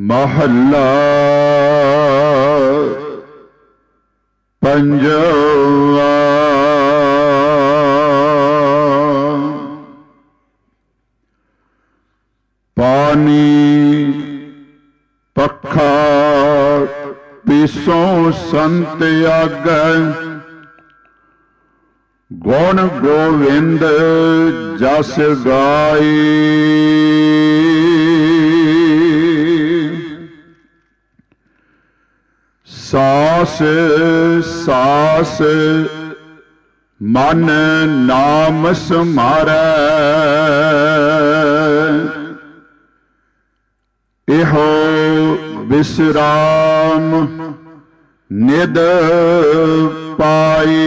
ਮਹੱਲਾ ਪੰਜਵਾ। ਪਾਣੀ ਪੱਖਾ ਪਿਸੋਂ ਸੰਤ ਆਗੈ। ਗੁਣ ਗੋਵਿੰਦ ਜਸ ਗਾਈ। ਸਾਸ ਸਾਸ ਮਨ ਨਾਮ ਸਮਾਰੈ। ਇਹੋ ਵਿਸਰਾਮ ਨਿਦ ਪਾਈ।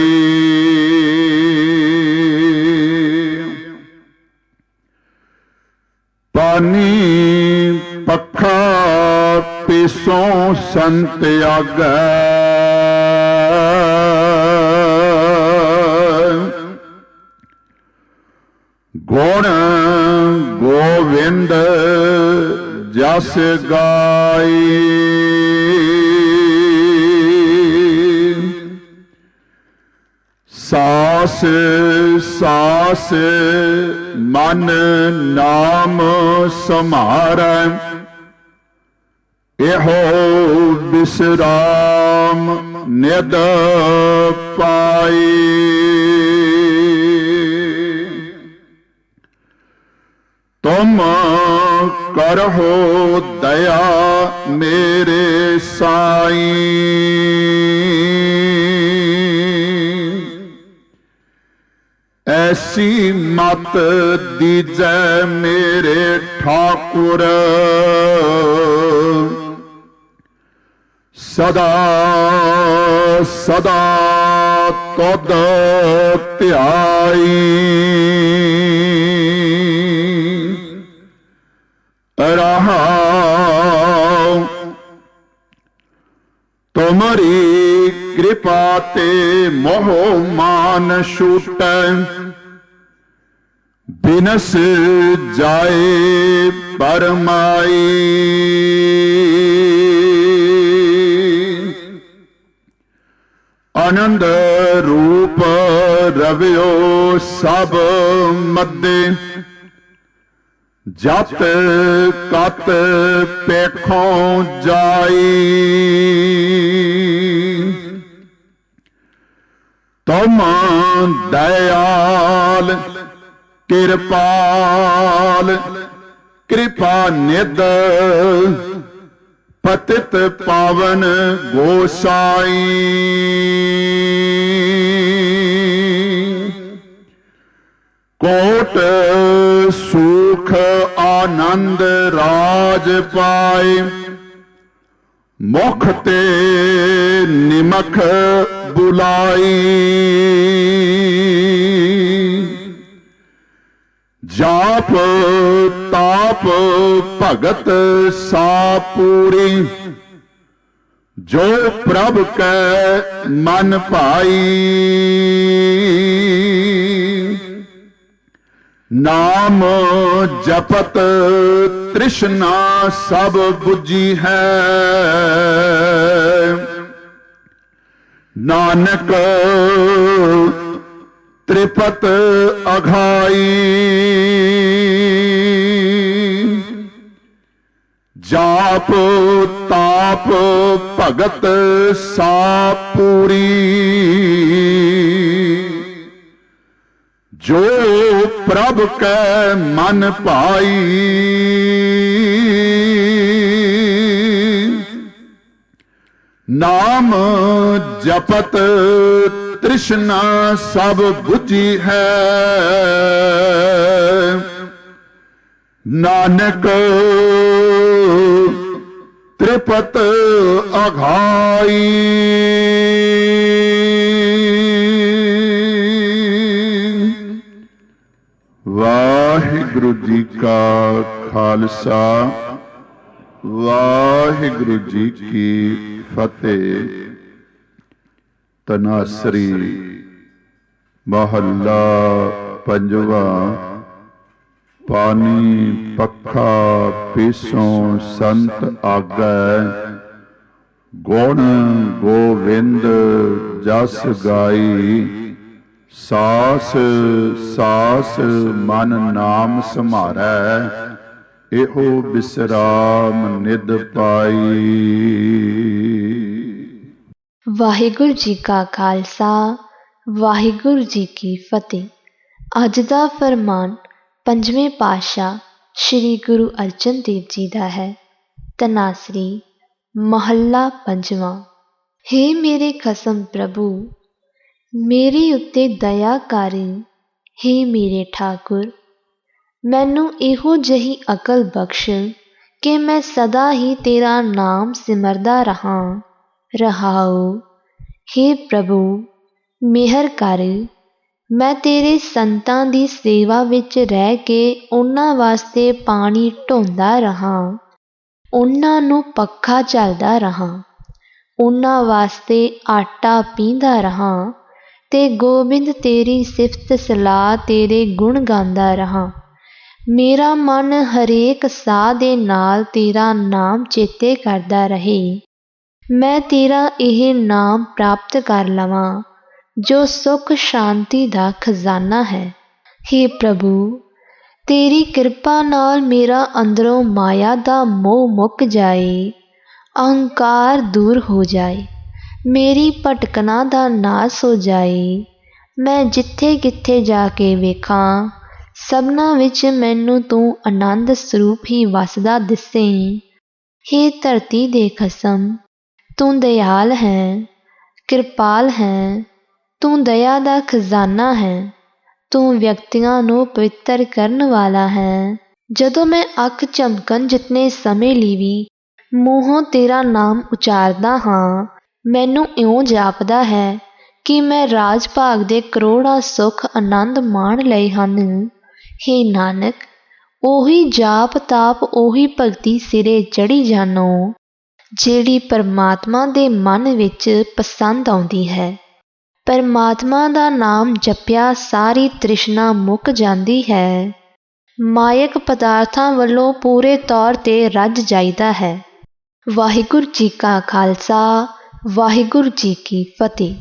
ਪਾਨੀ ਪਿਸੋਂ ਸੰਤ ਆਗੈ। ਗੁਣ ਗੋਵਿੰਦ ਜਸ ਗਾਈ। ਸਾਸ ਸਾਸ ਮਨ ਨਾਮ ਸਮਾਰੈ। ਇਹੋ ਬਿਸਰਾਮ ਨਿਦ ਪਾਈ। ਤੁਮ ਕਰਹੋ ਦਇਆ ਮੇਰੇ ਸਾਈਂ। ਐਸੀ ਮਤ ਦੀਜੈ ਮੇਰੇ ਠਾਕੁਰ। ਸਦਾ ਸਦਾ ਤਦ ਧਿਆਈ। ਰਹਾਉ ਤੁਮਰੀ ਕਿਰਪਾ ਤੇ ਮੋਹ ਮਾਨ ਛੂਟੈ ਬਿਨਸ ਜਾਏ ਪਰਮਾਈ ਆਨੰਦ ਰੂਪ ਰਵਿਓ ਸਭ ਮੱਦੇ। ਜਤ ਕਤ ਪੇਖੋਂ ਜਾਈ। ਤੁਮ ਦਇਆਲ ਕਿਰਪਾਲ ਕਿਰਪਾ ਨਿਦ ਪਤਿਤ ਪਾਵਨ ਗੋਸਾਈ। ਕੋਟ ਸੁਖ ਆਨੰਦ ਰਾਜ ਪਾਏ। ਮੁਖ ਤੇ ਨਿਮਖ ਬੁਲਾਈ। ਜਾਪ ਤਾਪ ਭਗਤ ਸਾਪੂਰੀ। ਜੋ ਪ੍ਰਭ ਕੈ ਮਨ ਭਾਈ। ਨਾਮ ਜਪਤ ਤ੍ਰਿਸ਼ਨਾ ਸਭ 부ਜੀ ਹੈ। ਨਾਨਕ ਤ੍ਰਿਪਤ ਅਘਾਈ ਜਾਪ ਤਾਪ ਭਗਤ ਸਾਪੂਰੀ ਜੋ ਪ੍ਰਭ ਕੈ ਮਨ ਭਾਈ। ਨਾਮ ਜਪਤ ਤ੍ਰਿਸ਼ਨਾ ਸਭ 부ਜੀ ਹੈ। ਨਾਨਕ ਤ੍ਰਿਪਤ ਅਘਾਈ। ਵਾਹਿਗੁਰੂ ਜੀ ਕਾ ਖਾਲਸਾ ਵਾਹਿਗੁਰੂ ਜੀ ਕੀ ਫਤਿਹ। ਤਨਾਸਰੀ ਮਹੱਲਾ ਪੰਜਵਾ ਪਾਣੀ ਪੱਖਾ ਪੀਸੋਂ ਸੰਤ ਆਗੈ। ਗੁਣ ਗੋਵਿੰਦ ਜਸ ਗਾਈ। ਸਾਸ ਸਾਸ ਮਨ ਨਾਮ ਸਮਾਰੈ ਇਹੋ ਬਿਸਰਾਮ ਨਿਦ ਪਾਈ। ਵਾਹਿਗੁਰੂ ਜੀ ਕਾ ਖਾਲਸਾ, ਵਾਹਿਗੁਰੂ ਜੀ ਕੀ ਫਤਿਹ। ਅੱਜ ਦਾ ਫਰਮਾਨ ਪੰਜਵੇਂ ਪਾਤਸ਼ਾਹ ਸ੍ਰੀ ਗੁਰੂ ਅਰਜਨ ਦੇਵ ਜੀ ਦਾ ਹੈ। ਤਨਾਸਰੀ, ਮਹੱਲਾ ਪੰਜਵਾਂ, ਹੇ ਮੇਰੇ ਖਸਮ ਪ੍ਰਭੂ, ਮੇਰੇ ਉੱਤੇ ਦਇਆ ਕਰੀ, ਹੇ ਮੇਰੇ ਠਾਕੁਰ, ਮੈਨੂੰ ਇਹੋ ਜਿਹੀ ਅਕਲ ਬਖਸ਼ ਕਿ ਮੈਂ ਸਦਾ ਹੀ ਤੇਰਾ ਨਾਮ ਸਿਮਰਦਾ ਰਹਾਂ। ਰਹਾਉ, ਹੇ ਪ੍ਰਭੂ, ਮਿਹਰ ਕਰ। ਮੈਂ ਤੇਰੇ ਸੰਤਾਂ ਦੀ ਸੇਵਾ ਵਿੱਚ ਰਹਿ ਕੇ ਉਹਨਾਂ ਵਾਸਤੇ ਪਾਣੀ ਢੋਂਦਾ ਰਹਾਂ। ਉਹਨਾਂ ਨੂੰ ਪੱਖਾ ਚੱਲਦਾ ਰਹਾਂ। ਉਹਨਾਂ ਵਾਸਤੇ ਆਟਾ ਪੀਂਦਾ ਰਹਾਂ ਤੇ ਗੋਬਿੰਦ ਤੇਰੀ ਸਿਫਤ ਸਲਾਹ ਤੇਰੇ ਗੁਣ ਗਾਉਂਦਾ ਰਹਾਂ। ਮੇਰਾ ਮਨ ਹਰੇਕ ਸਾਹ ਦੇ ਨਾਲ ਤੇਰਾ ਨਾਮ ਚੇਤੇ ਕਰਦਾ ਰਹੇ। ਮੈਂ ਤੇਰਾ ਇਹ ਨਾਮ ਪ੍ਰਾਪਤ ਕਰ ਲਵਾਂ। ਜੋ ਸੁਖ ਸ਼ਾਂਤੀ ਦਾ ਖਜ਼ਾਨਾ ਹੈ। हे ਪ੍ਰਭੂ, ਤੇਰੀ ਕਿਰਪਾ ਨਾਲ ਮੇਰਾ ਅੰਦਰੋਂ ਮਾਇਆ ਦਾ ਮੋਹ ਮੁੱਕ ਜਾਏ, ਅਹੰਕਾਰ ਦੂਰ ਹੋ ਜਾਏ, ਮੇਰੀ ਭਟਕਣਾ ਦਾ ਨਾਸ ਹੋ ਜਾਏ। ਮੈਂ ਜਿੱਥੇ ਕਿੱਥੇ ਜਾ ਕੇ ਵੇਖਾਂ, ਸਭਨਾ ਵਿੱਚ ਮੈਨੂੰ ਤੂੰ ਆਨੰਦ ਸਰੂਪ ਹੀ ਵਸਦਾ ਦਿਸੇ। ਹੇ ਧਰਤੀ ਦੇ ਖਸਮ, ਤੂੰ ਦਇਆਲ ਹੈ, ਕਿਰਪਾਲ ਹੈ ਤੂੰ ਦਇਆ ਦਾ ਖਜ਼ਾਨਾ ਹੈ, ਤੂੰ ਵਿਅਕਤੀਆਂ ਨੂੰ ਪਵਿੱਤਰ ਕਰਨ ਵਾਲਾ ਹੈ। ਜਦੋਂ ਮੈਂ ਅੱਖ ਚਮਕਣ ਜਿਤਨੇ ਸਮੇਂ ਲਈ ਵੀ ਮੂੰਹੋਂ ਤੇਰਾ ਨਾਮ ਉਚਾਰਦਾ ਹਾਂ, ਮੈਨੂੰ ਇਉਂ ਜਾਪਦਾ ਹੈ ਕਿ ਮੈਂ ਰਾਜ ਭਾਗ ਦੇ ਕਰੋੜਾਂ ਸੁੱਖ ਆਨੰਦ ਮਾਣ ਲਏ ਹਨ। ਹੇ ਨਾਨਕ, ਉਹੀ ਜਾਪ ਤਾਪ, ਉਹੀ ਭਗਤੀ ਸਿਰੇ ਚੜੀ ਜਾਣੋ ਜਿਹੜੀ ਪਰਮਾਤਮਾ ਦੇ ਮਨ ਵਿੱਚ ਪਸੰਦ ਆਉਂਦੀ ਹੈ। ਪਰਮਾਤਮਾ ਦਾ ਨਾਮ ਜਪਿਆ ਸਾਰੀ ਤ੍ਰਿਸ਼ਨਾ ਮੁੱਕ ਜਾਂਦੀ ਹੈ। ਮਾਇਕ ਪਦਾਰਥਾਂ ਵੱਲੋਂ ਪੂਰੇ ਤੌਰ ਤੇ ਰੱਜ ਜਾਈਦਾ ਹੈ। ਵਾਹਿਗੁਰੂ ਜੀ ਕਾ ਖਾਲਸਾ, ਵਾਹਿਗੁਰੂ ਜੀ ਕੀ ਫਤਿਹ।